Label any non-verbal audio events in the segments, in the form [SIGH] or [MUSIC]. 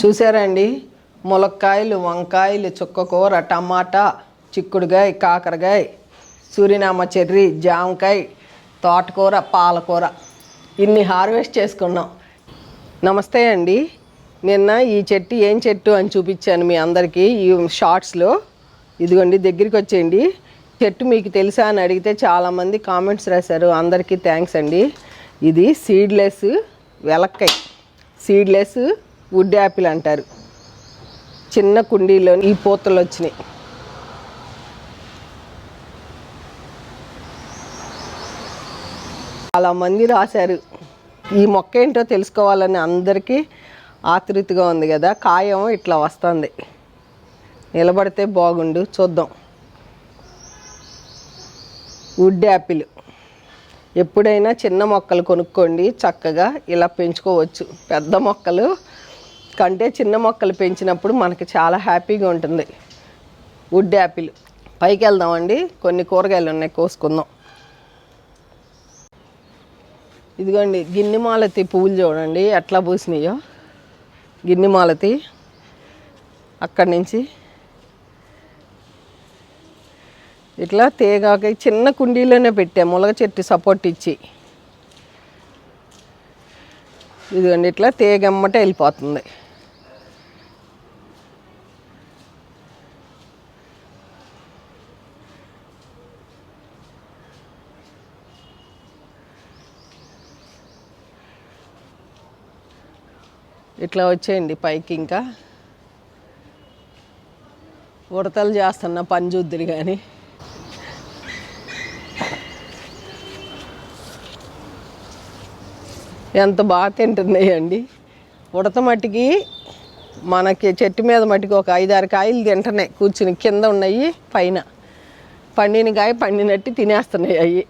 చూసారండి ములక్కాయలు వంకాయలు చుక్కకూర టమాటా చిక్కుడుగాయ కాకరకాయ సూర్యనామ చెర్రీ జామకాయ తోటకూర పాలకూర. ఇన్ని హార్వెస్ట్ చేసుకున్నాం. నమస్తే అండి. నిన్న ఈ చెట్టు ఏం చెట్టు అని చూపించాను మీ అందరికీ ఈ షార్ట్స్లో. ఇదిగోండి దగ్గరికి వచ్చేయండి. చెట్టు మీకు తెలుసా అని అడిగితే చాలామంది కామెంట్స్ రాశారు. అందరికీ థ్యాంక్స్ అండి. ఇది సీడ్లెస్ వెలక్కాయ. సీడ్లెస్ వుడ్ యాపిల్ అంటారు. చిన్న కుండీలో ఈ పూతలు వచ్చినాయి. చాలా మంది రాశారు. ఈ మొక్క ఏంటో తెలుసుకోవాలని అందరికీ ఆతృతిగా ఉంది కదా కాయం ఇట్లా వస్తుంది. నిలబడితే బాగుండు చూద్దాం. Wood apple. ఎప్పుడైనా చిన్న మొక్కలు కొనుక్కోండి చక్కగా ఇలా పెంచుకోవచ్చు. పెద్ద మొక్కలు కంటే చిన్న మొక్కలు పెంచినప్పుడు మనకి చాలా హ్యాపీగా ఉంటుంది. వుడ్ యాపిల్ పైకి వెళ్దామండి. కొన్ని కూరగాయలు ఉన్నాయి కోసుకుందాం. ఇదిగోండి గిన్నె మాలతి పువ్వులు చూడండి. ఎట్లా పూసినాయో. గిన్నె మాలతి. అక్కడి నుంచి. ఇట్లా తేగాక చిన్న కుండీలోనే పెట్టాం. ములగ చెట్టు సపోర్ట్ ఇచ్చి. ఇదిగోండి ఇట్లా తేగమ్మట వెళ్ళిపోతుంది. ఇట్లా వచ్చేయండి పైకి ఇంకా. ఉడతలు చేస్తున్న పని చూద్దురు కానీ ఎంత బాగా తింటున్నాయండి. ఉడత మట్టికి మనకి చెట్టు మీద మట్టికి ఒక ఐదారు కాయలు తింటున్నాయి. కూర్చుని కింద ఉన్నాయి పైన. పండిన కాయ పండినట్టు తినేస్తున్నాయి అవి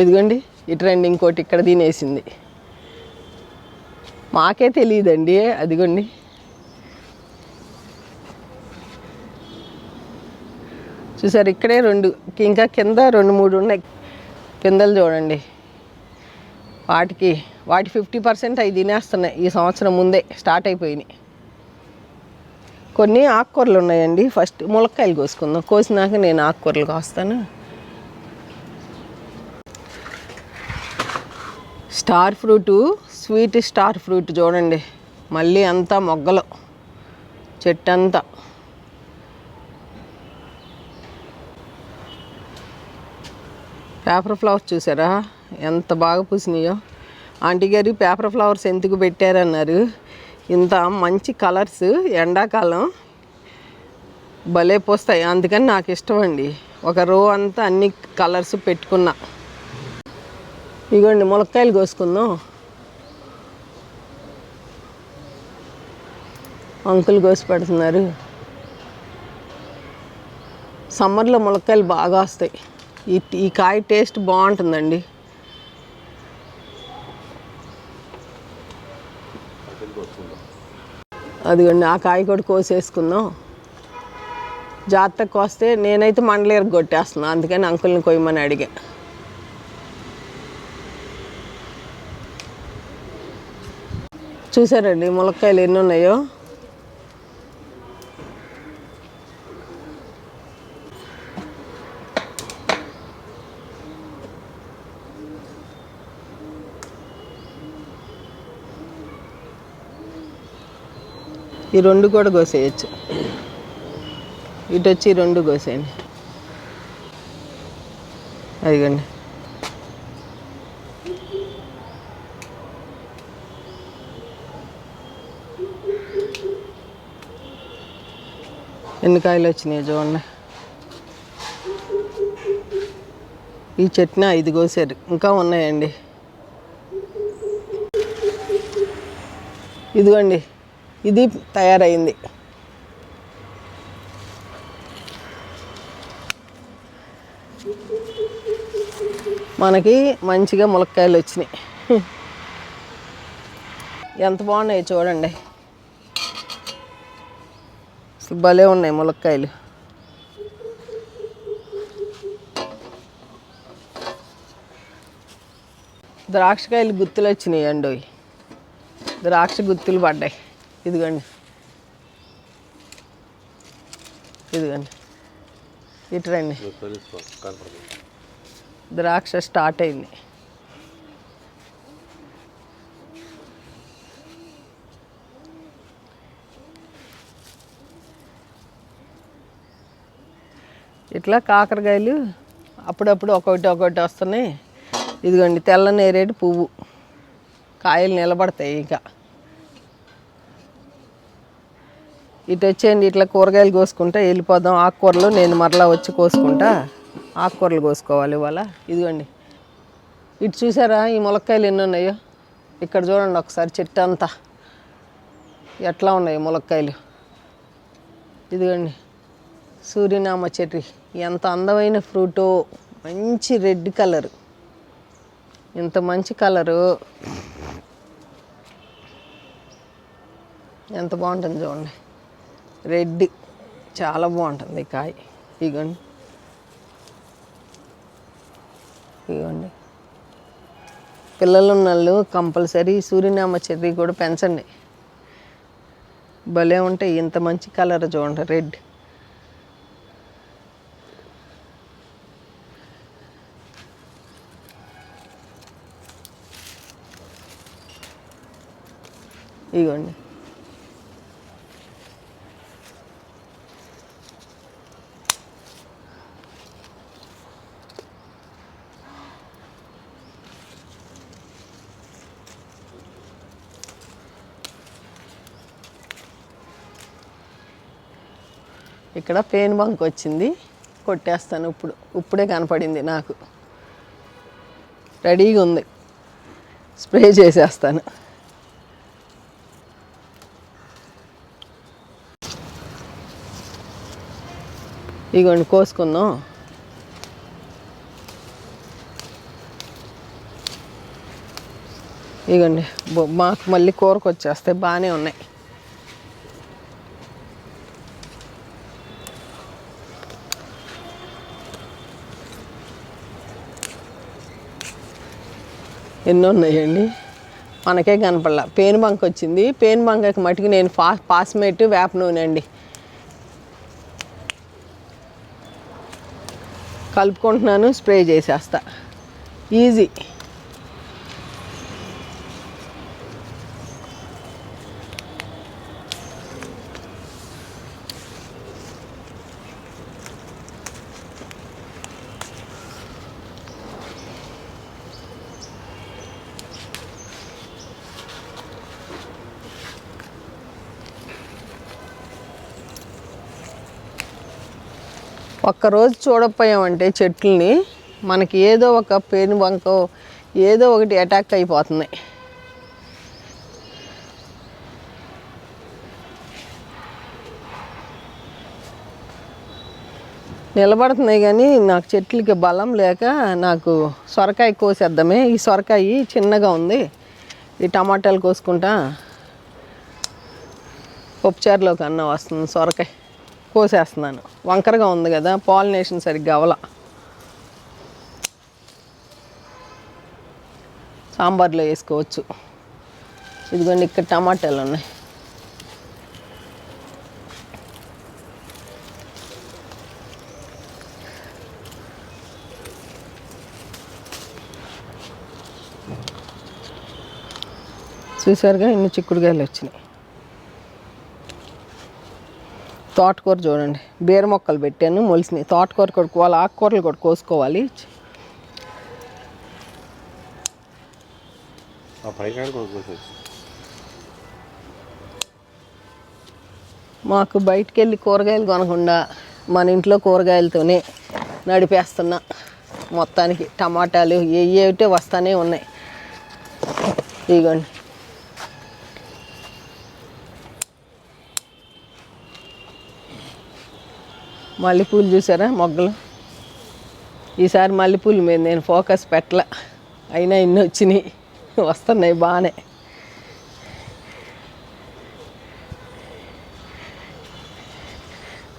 ఇదిగోండి. ఇటు రండి ఇంకోటి ఇక్కడ తినేసింది. మాకే తెలియదండి అదిగోండి. చూసారు ఇక్కడే రెండు ఇంకా కింద రెండు మూడు ఉన్నాయి. పిందెలు చూడండి. వాటికి వాటి ఫిఫ్టీ పర్సెంట్ అవి తినేస్తున్నాయి. ఈ సంవత్సరం ముందే స్టార్ట్ అయిపోయినాయి. కొన్ని ఆకుకూరలు ఉన్నాయండి. ఫస్ట్ ములక్కాయలు కోసుకుందాం. కోసినాక నేను ఆకుకూరలు కోస్తాను. Star fruit sweet star fruit చూడండి. మళ్ళీ అంతా మొగ్గలు. చెట్టు అంతా పేపర్ ఫ్లవర్స్ చూసారా? ఎంత బాగా పూసినాయో. ఆంటీ గారు పేపర్ ఫ్లవర్స్ ఎందుకు పెట్టారన్నారు. ఇంత మంచి కలర్స్ ఎండాకాలం భలే పోస్తాయి. అందుకని నాకు ఇష్టం అండి. ఒక రో అంతా అన్ని కలర్స్ పెట్టుకున్నా. ఇగోండి ములక్కాయలు కోసుకుందాం. అంకుల్ కోసి పెడుతున్నారు. సమ్మర్లో ములక్కాయలు బాగా వస్తాయి. ఈ ఈ కాయ టేస్ట్ బాగుంటుందండి. అదిగోండి ఆ కాయ కూడా కోసేసుకుందాం. జాగ్రత్తగా కోస్తే నేనైతే మండలేరు కొట్టేస్తున్నాను అందుకని అంకుల్ని కొయ్యమని అడిగా. చూసారండి ములక్కాయలు ఎన్ని ఉన్నాయో? ఈ రెండు కూడా కోసేయచ్చు. ఇటు వచ్చి రెండు కోసేయండి. అదిగండి. ఎన్ని కాయలు వచ్చినాయి చూడండి. ఈ చట్నీ ఐదు కోసారు. ఇంకా ఉన్నాయండి. ఇదిగోండి. ఇది తయారైంది. మనకి మంచిగా ములక్కాయలు వచ్చినాయి. [LAUGHS] ఎంత బాగున్నాయి చూడండి. భలే ఉన్నాయి ములక్కాయలు. ద్రాక్షకాయలు గుత్తులు వచ్చినాయి అండి ద్రాక్ష గుత్తులు పడ్డాయి. ఇదిగోండి. ఇదిగోండి. ఇటు రండి. ద్రాక్ష స్టార్ట్ అయింది. ఇట్లా కాకరకాయలు అప్పుడప్పుడు ఒకటి ఒకటి వస్తున్నాయి. ఇదిగోండి తెల్ల నేరేడు పువ్వు. కాయలు నిలబడతాయి ఇంకా. ఇటు వచ్చేయండి ఇట్లా కూరగాయలు కోసుకుంటా వెళ్ళిపోదాం. ఆకుకూరలు నేను మరలా వచ్చి కోసుకుంటా. ఆకుకూరలు కోసుకోవాలి ఇవాళ. ఇదిగోండి ఇటు చూసారా ఈ ములక్కాయలు ఎన్ని ఉన్నాయో? ఇక్కడ చూడండి ఒకసారి చెట్టు అంతా. ఎట్లా ఉన్నాయి ములక్కాయలు? ఇదిగోండి సూర్యనామ చెర్రీ ఎంత అందమైన ఫ్రూటో మంచి రెడ్ కలరు. ఇంత మంచి కలరు. ఎంత బాగుంటుంది చూడండి. రెడ్ చాలా బాగుంటుంది ఈ కాయ. ఇగోండి. ఇగోండి. పిల్లలు ఉన్న వాళ్ళు కంపల్సరీ సూర్యనామ చెర్రీ కూడా పెంచండి. భలే ఉంటాయి ఇంత మంచి కలర్ చూడండి రెడ్. ఇగోండి. ఇక్కడ పెయిన్ బంక్ వచ్చింది కొట్టేస్తాను ఇప్పుడు. ఇప్పుడే కనపడింది నాకు. రెడీగా ఉంది. స్ప్రే చేసేస్తాను. ఇగోండి కోసుకుందాం. ఇగోండి మాకు మళ్ళీ కూరకు వచ్చేస్తాయి బాగానే ఉన్నాయి. ఎన్నో ఉన్నాయండి? మనకే కనపడలా. పేను బంక్ వచ్చింది. పేను బంకకి మటుకు నేను పా పాస్మేట్ వేప నూనె అండి. కలుపుకుంటున్నాను స్ప్రే చేసేస్తా. ఈజీ ఒక్కరోజు చూడకపోయామంటే చెట్లని మనకి ఏదో ఒక పేను బంకో ఏదో ఒకటి అటాక్ అయిపోతుంది. నిలబడుతున్నాయి కానీ నాకు చెట్లకి బలం లేక నాకు సొరకాయ కోసేద్దామే. ఈ సొరకాయ చిన్నగా ఉంది. ఈ టమాటాలు కోసుకుంటా. పప్పుచారులోకి అన్నం వస్తుంది సొరకాయ. కోసేస్తున్నాను. వంకరగా ఉంది కదా పాలినేషన్ సరిగ్గా అవల సాంబార్లో వేసుకోవచ్చు. ఇదిగోండి ఇక్కడ టమాటాలు ఉన్నాయి. చూసారుగా ఇన్ని చిక్కుడుకాయలు వచ్చినాయి. తోటకూర చూడండి. బీర మొక్కలు పెట్టాను మొలిసినాయి తోటకూర కూడా వాళ్ళ ఆకుకూరలు కూడా కోసుకోవాలి మాకు బయటికి వెళ్ళి కూరగాయలు కొనకుండా మన ఇంట్లో కూరగాయలతోనే నడిపేస్తున్నా మొత్తానికి. టమాటాలు ఏ ఏమిటే వస్తానే ఉన్నాయి. ఇదిగోండి మల్లెపూలు చూసారా? మొగ్గలు. ఈసారి మల్లెపూల మీద నేను ఫోకస్ పెట్టలే. అయినా ఇన్ని వచ్చినాయి. వస్తున్నాయి బాగానే.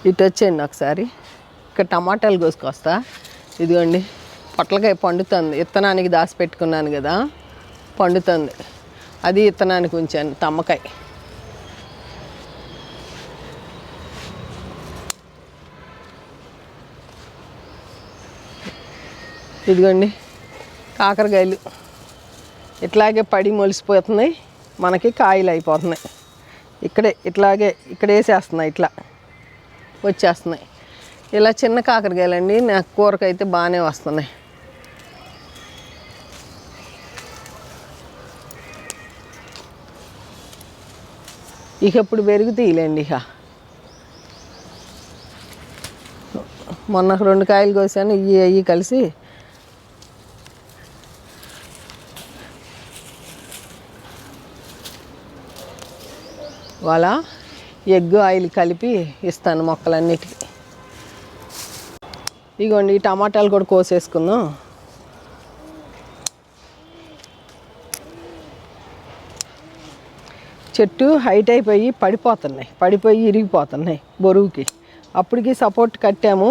ఇటు వచ్చేయండి ఒకసారి. ఇక్కడ టమాటాలు కోసుకొస్తా. ఇదిగోండి. పొట్లకాయ పండుతుంది. విత్తనానికి దాచి పెట్టుకున్నాను కదా. పండుతుంది. అది ఇత్తనానికి ఉంచాను. తమ్మకాయ. ఇదిగోండి కాకరకాయలు. ఇట్లాగే పడి మొలిసిపోతున్నాయి మనకి కాయలు అయిపోతున్నాయి. ఇక్కడే ఇట్లాగే ఇక్కడ వేసేస్తున్నాయి ఇట్లా వచ్చేస్తున్నాయి. ఇలా చిన్న కాకరకాయలండి నాకు కూరకైతే బాగానే వస్తున్నాయి. ఇక ఇప్పుడు పెరుగుతాయిలేండి ఇక. మొన్న రెండు కాయలు కోసాను ఇవి అవి కలిసి వాళ్ళ ఎగ్ ఆయిల్ కలిపి ఇస్తాను మొక్కలన్నిటికీ. ఇగోండి టమాటాలు కూడా కోసేసుకుందాం. చెట్టు హైట్ అయిపోయి పడిపోతున్నాయి పడిపోయి ఇరిగిపోతున్నాయి బరువుకి. అప్పటికి సపోర్ట్ కట్టాము.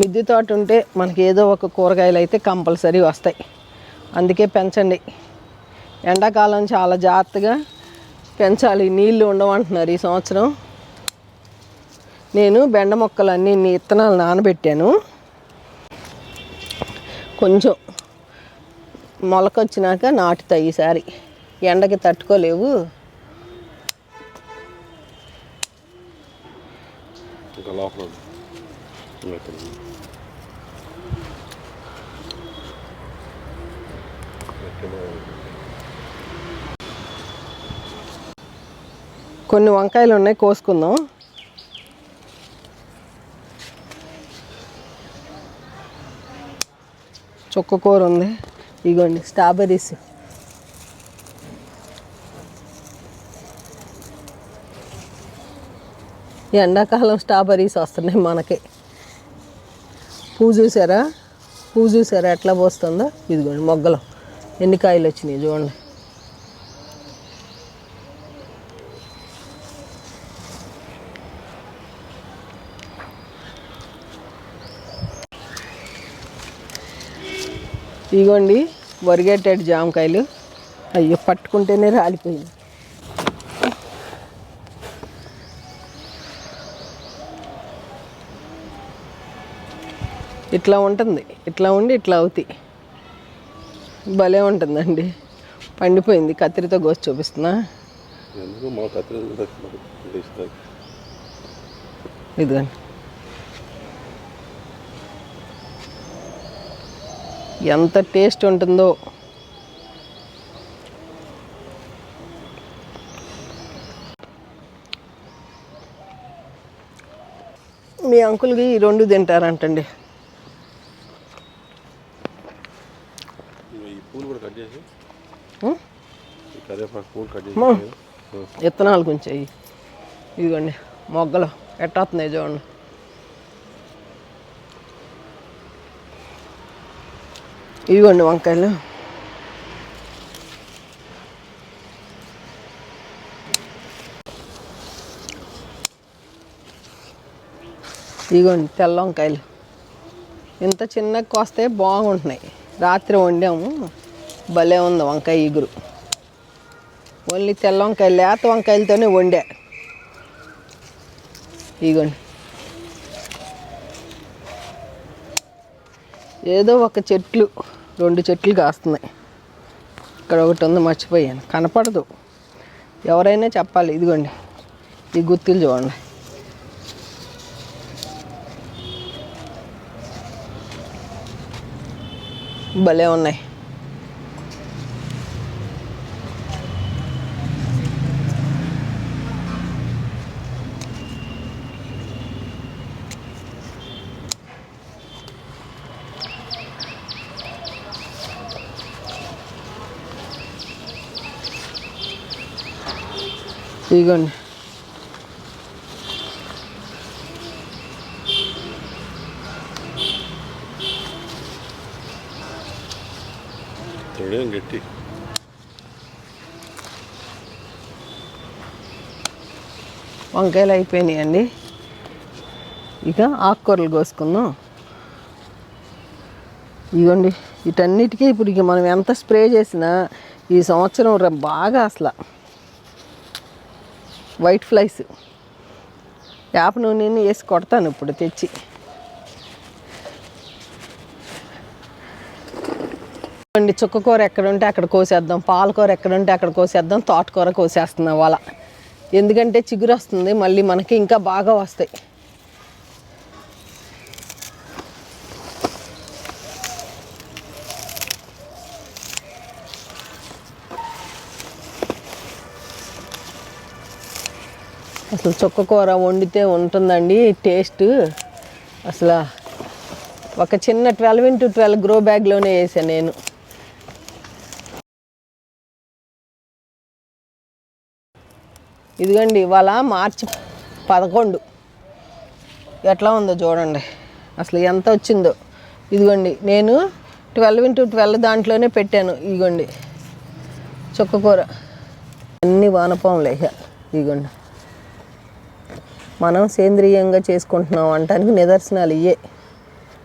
మిద్దె తోట ఉంటే మనకి ఏదో ఒక కూరగాయలు అయితే కంపల్సరీ వస్తాయి. అందుకే పెంచండి. ఎండాకాలం చాలా జాగ్రత్తగా పెంచాలి. నీళ్ళు ఉండవంటున్నారు ఈ సంవత్సరం. నేను బెండ మొక్కలన్నీ ఇత్తనాలు విత్తనాలు నానబెట్టాను. కొంచెం మొలకొచ్చినాక నాటుతాయి ఈసారి. ఎండకి తట్టుకోలేవు. ఇంకా లోపల ఉంది. ఇంకా ఇక్కడ ఉంది. ఎక్కడ ఉంది? కొన్ని వంకాయలు ఉన్నాయి కోసుకుందాం. చుక్క కూర ఉంది. ఇగోండి స్ట్రాబెర్రీస్. ఈ ఎండాకాలం స్ట్రాబెర్రీస్ వస్తున్నాయి మనకి. పూ చూసారా? పూ చూసారా? ఎట్లా పోస్తుందో? ఇదిగోండి మొగ్గలు. ఎన్ని కాయలు వచ్చినాయి చూడండి. ఇగోండి వరిగేటెడ్ జామకాయలు. అయ్యో పట్టుకుంటేనే రాలిపోయింది. ఇట్లా ఉంటుంది ఇట్లా ఉండి ఇట్లా అవుతాయి. భలే ఉంటుందండి. పండిపోయింది. కత్తిరితో కోసి చూపిస్తున్నా. ఇదిగోండి. ఎంత టేస్ట్ ఉంటుందో. మీ అంకుల్కి ఈ రెండు తింటారంటండి ఈ పూలు కూడా కట్ చేసి ఉం? ఈ కరివేపాకు పూలు కట్ చేసి మా. ఉం. విత్తనాలు కొంచెం. ఇదిగోండి మొగ్గలు ఎట్టొస్తున్నాయి చూడండి. ఇదిగోండి వంకాయలు. ఇదిగోండి తెల్ల వంకాయలు. ఇంత చిన్నగా కోస్తే బాగుంటున్నాయి. రాత్రి వండాము. భలే ఉంది వంకాయ ఇగురు ఓన్లీ తెల్ల వంకాయలు లేత వంకాయలతోనే వండా. ఇగోండి. ఏదో ఒక చెట్లు రెండు చెట్లు కాస్తున్నాయి. ఇక్కడ ఒకటి ఉంది మర్చిపోయాను. కనపడదు. ఎవరైనా చెప్పాలి ఇదిగోండి. ఈ గుర్తులు చూడండి. భలే ఉన్నాయి. ఇదిగోండి గట్టి. వంకాయలు అయిపోయినాయండి ఇక ఆకుకూరలు కోసుకుందాం. ఇదిగోండి వీటన్నిటికీ ఇప్పుడు ఇక మనం ఎంత స్ప్రే చేసినా ఈ సంవత్సరం బాగా అసలు. వైట్ ఫ్లైస్ వేప నూనెని వేసి కొడతాను ఇప్పుడు తెచ్చి. అండి చుక్కకూర ఎక్కడ ఉంటే అక్కడ కోసేద్దాం పాలకూర ఎక్కడ ఉంటే అక్కడ కోసేద్దాం తోటకూర కోసేస్తున్నాం వాళ్ళ ఎందుకంటే చిగురు వస్తుంది మళ్ళీ మనకి ఇంకా బాగా వస్తాయి. అసలు చుక్క కూర వండితే ఉంటుందండి టేస్ట్. అసలు ఒక చిన్న ట్వెల్వ్ ఇంటూ ట్వెల్వ్ గ్రో బ్యాగ్లోనే వేసాను నేను. ఇదిగోండి ఇవాళ మార్చి పదకొండు. ఎట్లా ఉందో చూడండి. అసలు ఎంత వచ్చిందో. ఇదిగోండి నేను ట్వెల్వ్ ఇంటూ ట్వెల్వ్ దాంట్లోనే పెట్టాను. ఇదిగోండి చుక్కకూర అన్ని వానపాములే ఇక ఇదిగోండి. మనం సేంద్రియంగా చేసుకుంటున్నాం అంటానికి నిదర్శనాలు ఇవే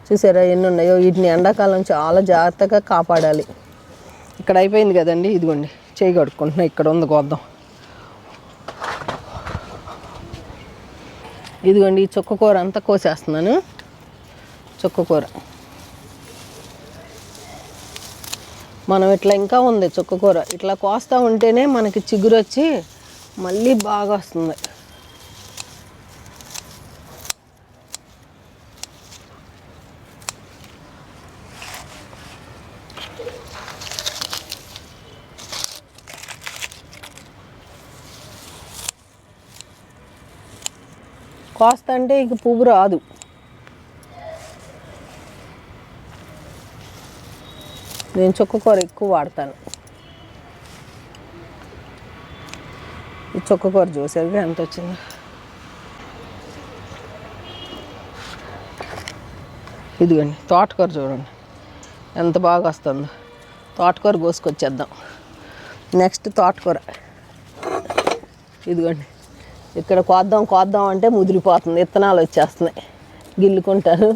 చూసారా ఎన్ని ఉన్నాయో వీటిని ఎండాకాలం చాలా జాగ్రత్తగా కాపాడాలి. ఇక్కడ అయిపోయింది కదండి ఇదిగోండి. చేయి కడుక్కుంటున్నా ఇక్కడ ఉంది కోద్దాం ఇదిగోండి ఈ చుక్కకూర అంతా కోసేస్తున్నాను. చుక్కకూర మనం ఇట్లా ఇంకా ఉంది చుక్కకూర ఇట్లా కోస్తూ ఉంటేనే మనకి చిగురు వచ్చి మళ్ళీ బాగా వస్తుంది. కోస్త అంటే ఇక పువ్వు రాదు. నేను చుక్కకూర ఎక్కువ వాడతాను. ఈ చుక్కకూర చూసేది ఎంత వచ్చిందో. ఇదిగోండి తోటకూర చూడండి. ఎంత బాగా వస్తుందో. తోటకూర కోసుకొచ్చేద్దాం. నెక్స్ట్ తోటకూర. ఇదిగోండి. ఇక్కడ కోద్దాం కోద్దాం అంటే ముదిరిపోతుంది. విత్తనాలు వచ్చేస్తున్నాయి. గిల్లుకుంటారు.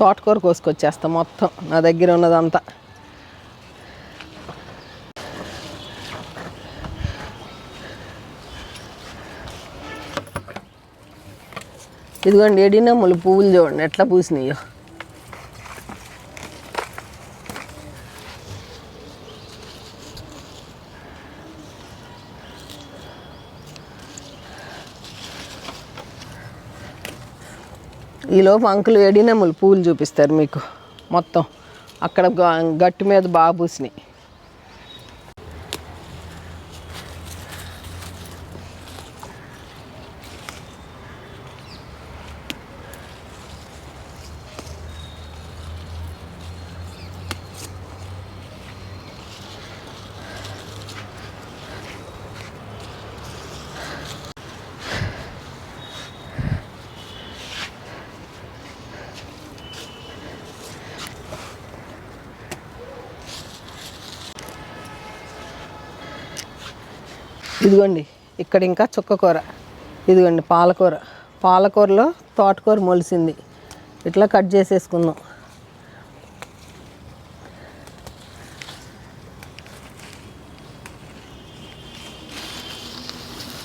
తోటకూర కోసుకొచ్చేస్తాం మొత్తం. నా దగ్గర ఉన్నదంతా. ఇదిగోండి ఎడినమ్ములు పువ్వులు చూడండి. ఎట్లా పూసినాయో. ఈలోపు అంకులు ఎడినమ్ములు పూలు చూపిస్తారు మీకు మొత్తం. అక్కడ గట్టు మీద బాగా పూసినాయి ఇదిగోండి ఇక్కడ ఇంకా చుక్కకూర ఇదిగోండి పాలకూర. పాలకూరలో తోటకూర మొలిసింది. ఇట్లా కట్ చేసేసుకుందాం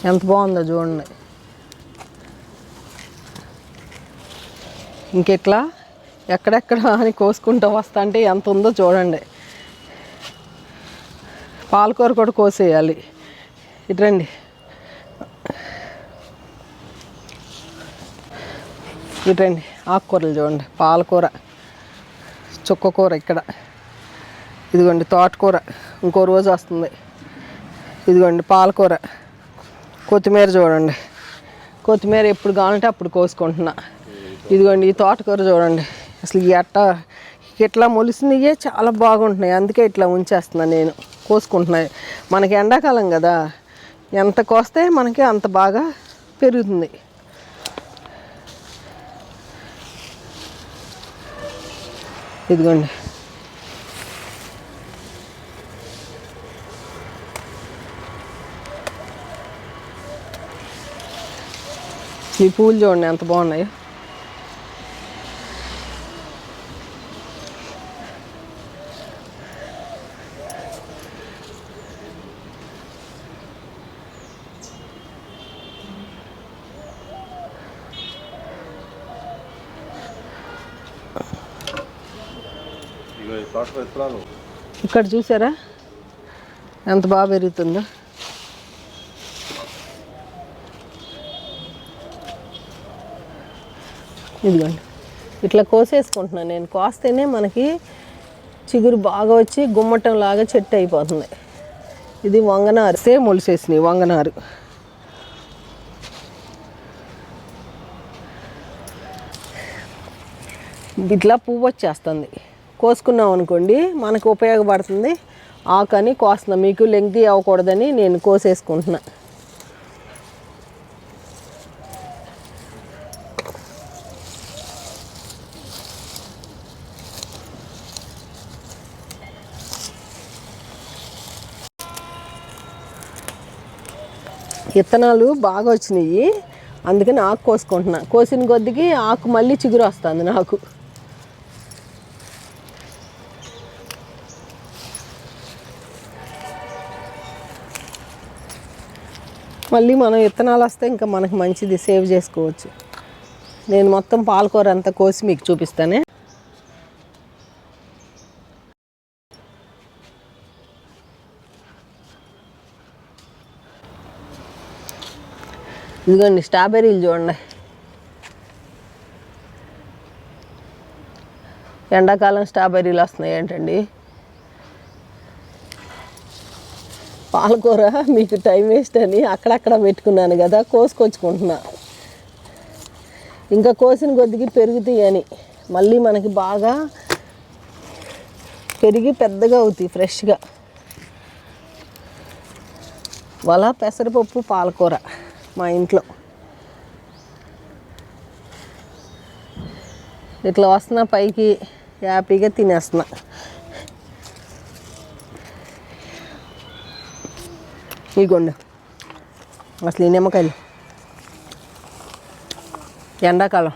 ఎంత బాగుందో చూడండి. ఇంకెట్లా? ఎక్కడెక్కడ అని కోసుకుంటూ వస్తా అంటే ఎంత ఉందో చూడండి. పాలకూర కూడా కోసేయాలి. ఇట్రండి. ఇట్రండి. ఆకుకూరలు చూడండి. పాలకూర చుక్కకూర ఇక్కడ. ఇదిగోండి తోటకూర. ఇంకో రోజు వస్తుంది. ఇదిగోండి పాలకూర. కొత్తిమీర చూడండి. కొత్తిమీర ఎప్పుడు కావాలంటే అప్పుడు కోసుకుంటున్నా. ఇదిగోండి ఈ తోటకూర చూడండి. అసలు ఈ అట్ట ఇట్లా మొలిసినయే చాలా బాగుంటున్నాయి. అందుకే ఇట్లా ఉంచేస్తున్నా నేను. కోసుకుంటున్నాయి మనకి ఎండాకాలం కదా. ఎంత కోస్తే మనకి అంత బాగా పెరుగుతుంది. ఇదిగోండి. ఈ పూలు చూడండి ఎంత బాగున్నాయో. ఇక్కడ చూసారా? ఎంత బాగా పెరుగుతుందో. ఇదిగోండి. ఇట్లా కోసేసుకుంటున్నాను నేను. కోస్తేనే మనకి చిగురు బాగా వచ్చి గుమ్మటం లాగా చెట్టు అయిపోతుంది. ఇది వంగనారు. సేమ్ ఒలిసేసినాయి వంగనారు. ఇట్లా పువ్వు వచ్చేస్తుంది కోసుకున్నాం అనుకోండి మనకు ఉపయోగపడుతుంది. ఆకని కోస్తున్నా మీకు లెంగ్తీ అవ్వకూడదని నేను కోసేసుకుంటున్నా. విత్తనాలు బాగా వచ్చినాయి. అందుకని ఆకు కోసుకుంటున్నా. కోసిన కొద్దికి ఆకు మళ్ళీ చిగురు వస్తుంది నాకు. మళ్ళీ మనం విత్తనాలు వస్తే ఇంకా మనకు మంచిది సేవ్ చేసుకోవచ్చు. నేను మొత్తం పాలకూర అంతా కోసి మీకు చూపిస్తానే. ఇదిగోండి స్ట్రాబెర్రీలు చూడండి. ఎండాకాలం స్ట్రాబెర్రీలు వస్తున్నాయి ఏంటండి? పాలకూర మీకు టైం వేస్ట్ అని అక్కడక్కడ పెట్టుకున్నాను కదా కోసుకొచ్చుకుంటున్నా. ఇంకా కోసిన కొద్దికి పెరుగుతాయి అని. మళ్ళీ మనకి బాగా పెరిగి పెద్దగా అవుతాయి ఫ్రెష్గా. వల పెసరపప్పు పాలకూర మా ఇంట్లో. ఇట్లా వస్తున్నా పైకి హ్యాపీగా తినేస్తున్నా. ఇగోండి. అసలు ఈ నిమ్మకాయలు. ఎండాకాలం.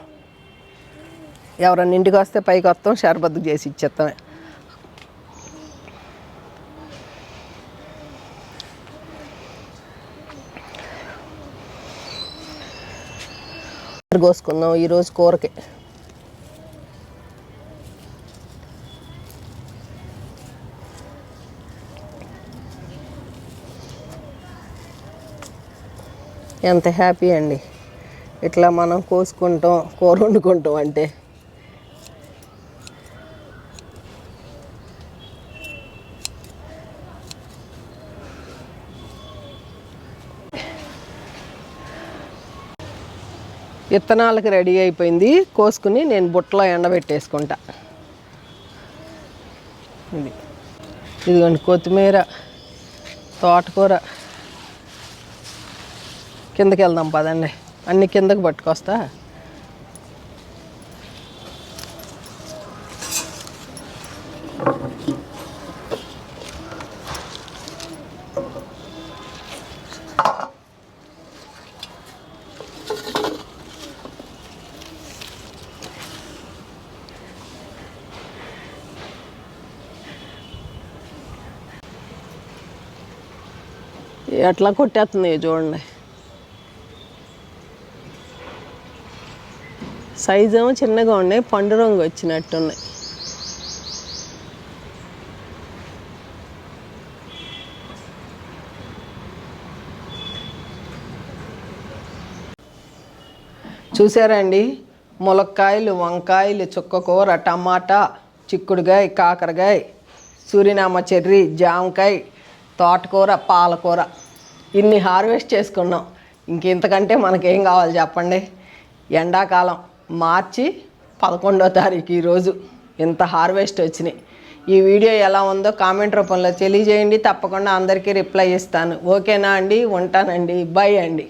ఎవరన్నా ఇంటికి వస్తే పైకి వస్తాం షర్బత్తు చేసి ఇచ్చేస్తామే. కోసుకుందాం ఈరోజు కూరకి. ఎంత హ్యాపీ అండి. ఇట్లా మనం కోసుకుంటాం కూర వండుకుంటాం అంటే. విత్తనాలకు రెడీ అయిపోయింది. కోసుకుని నేను బుట్టలో ఎండబెట్టేసుకుంటా. ఇది. ఇదిగోండి కొత్తిమీర తోటకూర. కిందకి వెళ్దాం పదండి అన్ని కిందకి పట్టుకొస్తా ఎట్లా కొట్టేస్తుంది చూడండి సైజు ఏమో చిన్నగా ఉన్నాయి పండు రంగు వచ్చినట్టున్నాయి. చూసారండి ములక్కాయలు వంకాయలు చుక్కకూర టమాటా చిక్కుడుగాయ కాకరకాయ సూర్యనామ చెర్రీ జామకాయ తోటకూర పాలకూర. ఇన్ని హార్వెస్ట్ చేసుకున్నాం. ఇంకెంతకంటే మనకేం కావాలి చెప్పండి? ఎండాకాలం. మార్చి పదకొండో తారీఖు ఈరోజు. ఇంత హార్వెస్ట్ వచ్చినాయి. ఈ వీడియో ఎలా ఉందో కామెంట్ రూపంలో తెలియజేయండి. తప్పకుండా అందరికీ రిప్లై ఇస్తాను. ఓకేనా అండి? ఉంటానండి. బై అండి.